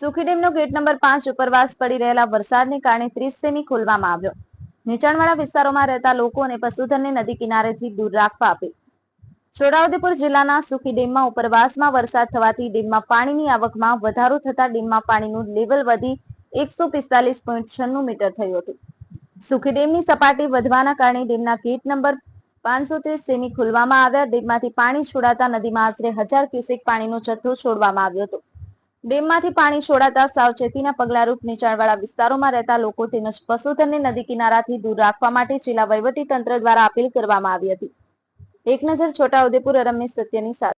સુખી ડેમનો gate number પાંચ ઉપરવાસ પડી રહેલા વરસાદને કારણે ત્રીસ સેમી ખોલવામાં આવ્યો. નીચાણવાળા વિસ્તારોમાં રહેતા લોકો અને પશુધનને નદી કિનારેથી દૂર રાખવા આપી છોટાઉદેપુર જિલ્લાના સુખી ડેમમાં ઉપરવાસમાં વરસાદ થવાથી ડેમમાં પાણીની આવકમાં વધારો થતા ડેમમાં પાણીનું લેવલ વધી એકસો પિસ્તાલીસ પોઈન્ટ છન્નું મીટર થયું હતું. સુખી ડેમની સપાટી વધવાના કારણે ડેમના ગેટ નંબર પાંચસો ત્રીસ સેમી ખોલવામાં આવ્યા. ડેમમાંથી પાણી છોડાતા નદીમાં આશરે હજાર ક્યુસેક પાણીનો જથ્થો છોડવામાં આવ્યો હતો. ડેમમાંથી પાણી છોડાતા સાવચેતીના પગલારૂપ નીચાણવાળા વિસ્તારોમાં રહેતા લોકો તેમજ પશુધનને નદી કિનારાથી દૂર રાખવા માટે જિલ્લા તંત્ર દ્વારા અપીલ કરવામાં આવી હતી. એક નજર છોટાઉદેપુર અરમની સત્યની સાથે